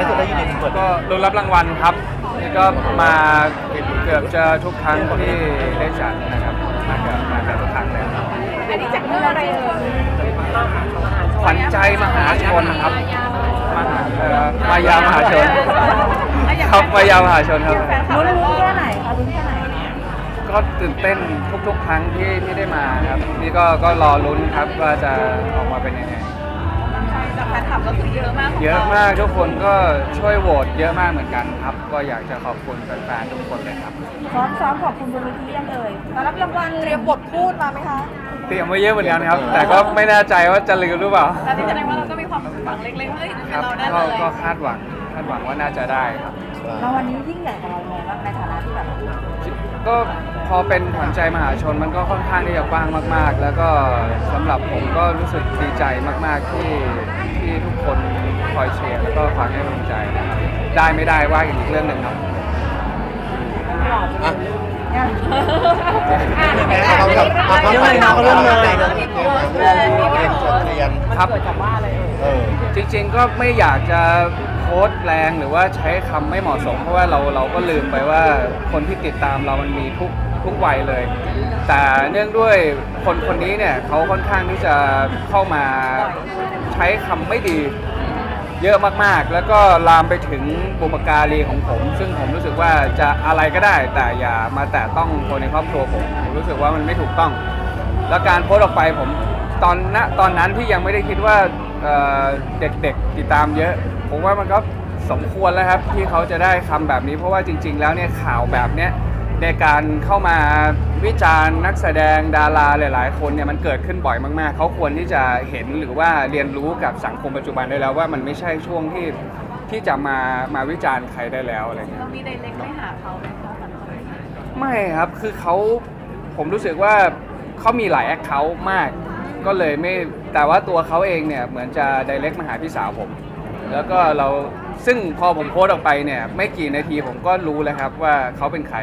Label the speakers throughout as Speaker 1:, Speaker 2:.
Speaker 1: ายสุดได้ยินดีเปิด
Speaker 2: ก็รุ้นรับรางวัลครับนี่ก็มาเกือบจะทุกครั้งที่ได้จัดนะครับมาเกือบมาเกือบทุกครั้งเลยครับ
Speaker 3: อันนี้จากเรื่องอะไรเอ่ย
Speaker 2: ขวัญใจมหาชนครับมหาเอ่อมายามหาชนครับมายามหาชนครับ
Speaker 3: ลุ้นลุ้นแค่ไหนคะลุ้นแค่ไหน
Speaker 2: ก็ตื่นเต้นทุกๆ ครั้งที่ที่ได้มาครับนี่ก็ก็รอลุ้นครับว่าจะออกมาเป็นยังไง
Speaker 3: จากแฟนคลับก็คือเยอะมากขงร
Speaker 2: เยอะมากทุกคนก็ช่วยโหวตเยอะมากเหมือนกันครับ ก็อยากจะขอบคุณแฟนๆทุกคนเลยครับ
Speaker 3: ซ้อมซ้อมขอบคุณบนเวทียังเอ่ยมารับรางวัลเตรียมบทพูดมาไหมคะ
Speaker 2: เตรียมไว้เยอะเหมือนกันครับ แต่ก็ไม่แน่ใจว่าจะลืมหรือเปล่า
Speaker 3: แล้วนี่แสดงว่าเราก็มีความหวังเล็กๆเฮ้ย
Speaker 2: ครับ
Speaker 3: เราได้
Speaker 2: ก็
Speaker 3: เลย
Speaker 2: ก็คาดหวังคาดหวังว่าน่าจะได้ครับ
Speaker 3: รางวัลนี้ยิ่งใหญ่กับเราไงบ้างในฐานะที่แบบ
Speaker 2: ก็ พอเป็นขวัญใจมหาชนมันก็ค่อนข้างที่จะกว้างมาก ๆ แล้วก็สำหรับผมก็รู้สึกดีใจมาก ๆ ที่ที่ทุกคนคอยเชียร์แล้วก็คอยให้กำลังใจนะครับได้ไม่ได้ว่าอีกเรื่องหนึ่งครับ
Speaker 1: อะ
Speaker 3: เนี่ย
Speaker 1: เอากับเอาเข้าไปเอาเรื่องเลยเรื่องเรียนจบเรียน
Speaker 2: ครับ
Speaker 1: เออ
Speaker 2: จริงๆก็ไม่อยากจะโพสต์แรงหรือว่าใช้คำไม่เหมาะสม เพราะว่าเราเราก็ลืมไปว่าคนที่ติดตามเรามันมีทุก ทุกวัยเลย แต่เนื่องด้วยคนคนนี้เนี่ยเขาค่อนข้างที่จะเข้ามาใช้คำไม่ดีเยอะมากๆ แล้วก็ลามไปถึงบุปการีของผม ซึ่งผมรู้สึกว่าจะอะไรก็ได้ แต่อย่ามาแตะต้องคนในครอบครัวผมผมรู้สึกว่ามันไม่ถูกต้อง แล้วการโพสต์ออกไปผมตอนณตอนนั้นที่ยังไม่ได้คิดว่าเเด็กๆติดตามเยอะ ผมว่ามันก็สมควรแล้วครับที่เขาจะได้คำแบบนี้เพราะว่าจริง ๆ แล้วเนี่ยข่าวแบบเนี้ย ในการเข้ามาวิจารณ์นักแสดงดาราหลาย ๆ คนเนี่ยมันเกิดขึ้นบ่อยมากๆ เขาควรที่จะเห็นหรือว่าเรียนรู้กับสังคมปัจจุบันได้แล้วว่ามันไม่ใช่ช่วงที่ที่จะมามาวิจารณ์ใครได้แล้วอะไรเงี้ย
Speaker 3: เรามีไดเล็กไม่หาเขาไหมคะ
Speaker 2: ไม่ครับคือเขาผมรู้สึกว่าเขามีหลายแอคเคาท์มาก ก็เลยไม่แต่ว่าตัวเขาเองเนี่ยเหมือนจะ direct มาหาพี่สาวผม แล้วก็เราซึ่งพอผมโพสต์ออกไปเนี่ยไม่กี่นาทีผมก็รู้แล้วครับว่าเขาเป็นใคร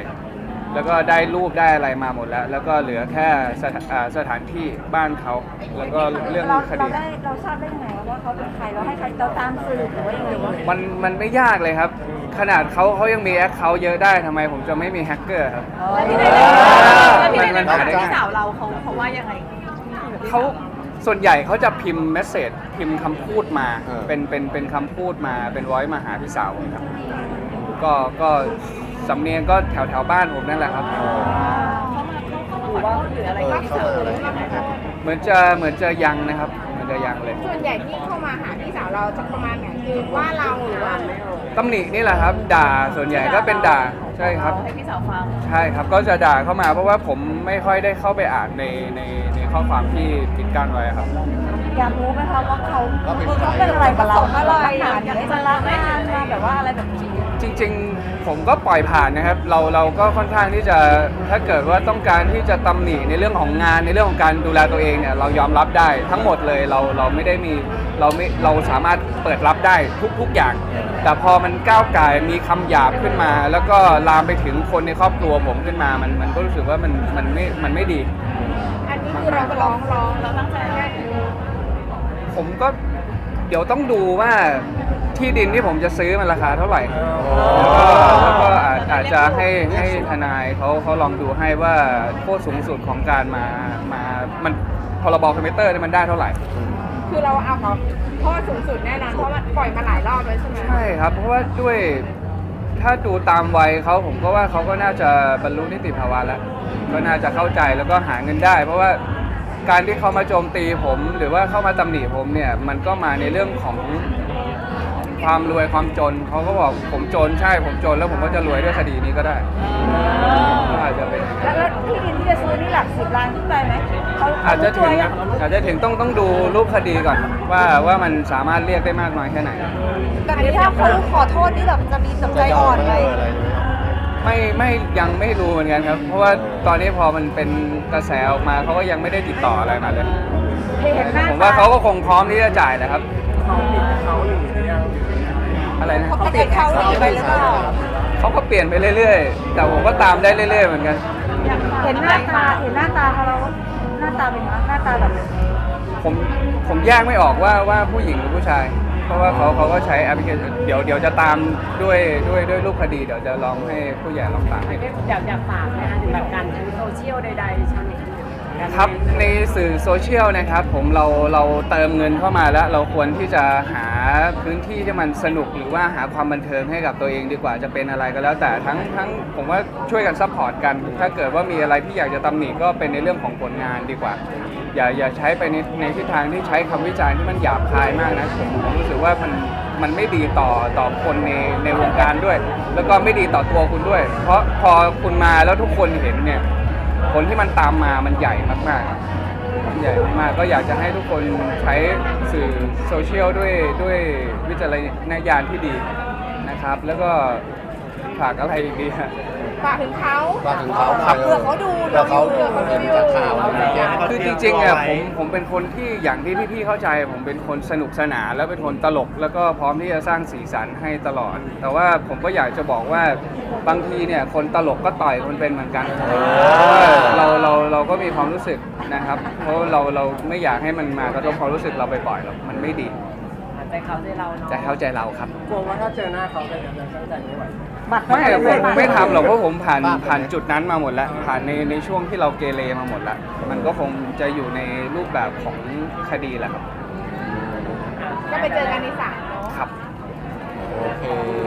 Speaker 2: แล้วก็ได้รูปได้อะไรมาหมดแล้ว แล้วก็เหลือแค่สถาอ่าสถานที่บ้านเขาแล้วก็เรื่อง
Speaker 3: เรา
Speaker 2: ค
Speaker 3: เรา
Speaker 2: ดี
Speaker 3: ได้เราทราบได้ยังไงว่าเขาเป็นใครเราให้ใครเราตามสืบหรือว่ายังไงวะ
Speaker 2: มันมันไม่ยากเลยครับ ขนาดเขาเขายังมีแอคเคาท์เยอะได้ทำไมผมจะไม่มีแฮกเกอร์ครับ
Speaker 3: แล้วพี่ได
Speaker 2: เอ
Speaker 3: เล็ก
Speaker 2: อ
Speaker 3: แล้วพี่ไดเล็ก
Speaker 2: มันหาได้
Speaker 3: พี่สาวเราเขาเขาว่ายังไง
Speaker 2: เขาส่วนใหญ่เขาจะพิมพ์เมสเซจพิมพ์คำพูดมา
Speaker 1: เออ
Speaker 2: เป็นเป็นเป็นคำพูดมาเป็นร้อยมาหาพี่สาวผมครับก็ก็ สำเนียงก็แถวแถวบ้านผมนั่นแหละครับ
Speaker 3: เขามาเขาเขามาขอโทษหรืออะไร
Speaker 1: เออ
Speaker 3: กับพี่
Speaker 1: เขา
Speaker 3: สาว
Speaker 1: อะไร
Speaker 3: เรา
Speaker 1: อย่างเงี้ย
Speaker 2: เหมือนจะเหมือนจะยังนะครับเหมือนจะยังเลย
Speaker 4: ส่วนใหญ่ที่เข้ามาหาพี่สาวเราจะประมาณไหนคือว่าเราหรือว่า
Speaker 2: ตำหนินี่แหละครับ ด่าส่วนใหญ่ก็เป็นด่าใช่ครับ
Speaker 3: ให้พี่สาวฟัง
Speaker 2: ใช่ครับก็จะด่าเข้ามาเพราะว่าผมไม่ค่อยได้เข้าไปอ่านในในในข้อความที่ปิดกั้นไว้ครับ
Speaker 3: อยากรู้ไหมคะว่าเขา
Speaker 1: ว่าเป็น
Speaker 3: เขา
Speaker 1: ใคร
Speaker 3: เป็นอะไรกับเราอะไรอยากจะรักงานมาแบบว่าอะไรแบบนี้
Speaker 2: จริง ๆ ผมก็ปล่อยผ่านนะครับ เราเราก็ค่อนข้างที่จะถ้าเกิดว่าต้องการที่จะตำหนิในเรื่องของงานในเรื่องของการดูแลตัวเองเนี่ยเรายอมรับได้ทั้งหมดเลยเราเราไม่ได้มีเราไม่เราสามารถเปิดรับได้ทุกทุกอย่าง แต่พอมันก้าวไก่ายมีคำหยาบขึ้นมา แล้วก็ลามไปถึงคนในครอบครัวผมขึ้นมามันมันก็รู้สึกว่ามันมันไม่มันไม่ดี
Speaker 4: อันนี้คือเราร้องร้อง
Speaker 3: เราตั้งใจแค่
Speaker 2: ผมก็ เดี๋ยวต้องดูว่าที่ดินที่ผมจะซื้อมันราคาเท่าไหร่แล้วก็อาจอาจจะให้ให้ทนายเขาเขาลองดูให้ว่าโทษสูงสุดของการมามามันพรบคอมพิวเตอร์เนี่ยมันได้เท่าไหร่
Speaker 4: คือเราเอากับโทษสูงสุดแน่นอนเพราะว่าปล่อยมาหลายรอบแล้วใช่ไหม
Speaker 2: ใช่ครับ เพราะว่าด้วยถ้าดูตามวัยเขาผมก็ว่าเขาก็น่าจะบรรลุนิติภาวะแล้ว ก็น่าจะเข้าใจแล้วก็หาเงินได้ เพราะว่า การที่เขามาโจมตีผม หรือว่าเข้ามาตำหนิผมเนี่ย มันก็มาในเรื่องของความรวยความจนเขาก็บอกผมจนใช่ผมจนแล้วผมก็จะรวยด้วยคดีนี้ก็ได้ก็อาจจะเป็นอย่างนั้น
Speaker 3: แล้วที่ดินที่จะซื้อนี่หลักสิบล้านขึ้นไปไหมเขา
Speaker 2: อาจจะถึง
Speaker 3: รวย
Speaker 2: นะอาจจะถึงต้องต้องดูรูปคดีก่อน ว่าว่ามันสามารถเรียกได้มากน้อยแค่ไหน
Speaker 3: แต่นี้ถ้าเขาขอโทษนี่แบบจะมีแบบใจ
Speaker 1: จะย
Speaker 3: อ่
Speaker 1: อ
Speaker 3: อ
Speaker 1: ม
Speaker 3: น
Speaker 1: ไห
Speaker 3: ไห
Speaker 1: ม
Speaker 2: ไม่ไม่ยังไม่รู้เหมือนกันครับ เพราะว่าตอนนี้พอมันเป็นกระแสออกมาเขาก็ยังไม่ได้ติดต่ออะไรมาเลย
Speaker 3: เห็นหน้า
Speaker 2: ผมว่าเขาก็คงพร้อมที่จะจ่ายแหละครับอะไรนะ
Speaker 3: เขาติดเขาหนีไปหรือเปล่า
Speaker 2: เขาก็เปลี่ยนไปเรื่อยๆ แต่ผมก็ตามได้เรื่อยๆเหมือนกัน
Speaker 3: เห็นหน้าตาเห็นหน้าตาเขาแล้วหน้าตาเป็นไงหน้าตาแบบ
Speaker 2: ผมผมแยกไม่ออกว่าว่าผู้หญิงหรือผู้ชาย เพราะว่าเขาเขาก็ใช้แอปพลิเคชันเดี๋ยวเดี๋ยวจะตามด้วยด้วยด้วยรูปคดี เดี๋ยวจะลองให้ผู้ใหญ่ลองตามให้ดู
Speaker 5: อยากอยากฝากนะคะถึงแบบการใช้โซเชียลใดๆชาวเน็ต
Speaker 2: ครับในสื่อโซเชียลนะครับผมเราเราเติมเงินเข้ามาแล้ว เราควรที่จะหาพื้นที่ที่มันสนุกหรือว่าหาความบันเทิงให้กับตัวเองดีกว่าจะเป็นอะไรก็แล้วแต่ทั้งทั้งผมว่าช่วยกันซัพพอร์ตกัน ถ้าเกิดว่ามีอะไรที่อยากจะตำหนิก็เป็นในเรื่องของผลงานดีกว่า อย่าอย่าใช้ไปในในทิศทางที่ใช้คำวิจารณ์ที่มันหยาบคายมากนะผมผมรู้สึกว่ามันมันไม่ดีต่อต่อคนในในวงการด้วย แล้วก็ไม่ดีต่อตัวคุณด้วย เพราะพอคุณมาแล้วทุกคนเห็นเนี่ยผลที่มันตามมามันใหญ่มากๆมันใหญ่มากๆก็อยากจะให้ทุกคนใช้สื่อโซเชียลด้วยด้วยวิจารณญาณที่ดีนะครับ แล้วก็ ฝากอะไรอีกดีฮะ
Speaker 4: ฝากถึงเขา
Speaker 1: ฝากถึงเขาหน่อย
Speaker 3: เผื่อเขาดู
Speaker 1: เผื่อเขา
Speaker 3: เผื่อเขาดู
Speaker 1: เห็นจากข่าว
Speaker 2: คือจริงๆอะผมผมเป็นคนที่อย่างที่พี่ๆเข้าใจผมเป็นคนสนุกสนานแล้วเป็นคนตลก แล้วก็พร้อมที่จะสร้างสีสันให้ตลอด แต่ว่าผมก็อยากจะบอกว่าบางทีเนี่ยคนตลกก็ต่อยคนเป็นเหมือนกันเพราะว่าเราเราเราก็มีความรู้สึกนะครับ เพราะเราเราไม่อยากให้มันมากระทบความรู้สึกเราบ่อยๆหรอกมันไม่ดี
Speaker 5: ใจเขาใจเราเนาะ
Speaker 2: จะเข้าใจเราครับ
Speaker 5: กลัวว่าถ้าเจอหน้าเขาจะจะตั้งใจไม่ไหว
Speaker 2: ไม่ผมผมไม่ทำหรอกเพราะผมผ่านผ่านจุดนั้นมาหมดแล้ว ผ่านในในช่วงที่เราเกเรมาหมดแล้วมันก็คงจะอยู่ในรูปแบบของคดีแหละครับ
Speaker 4: ก็ไปเจอกันในศาลเนาะ
Speaker 2: ครับ
Speaker 1: โอเค
Speaker 2: ครับ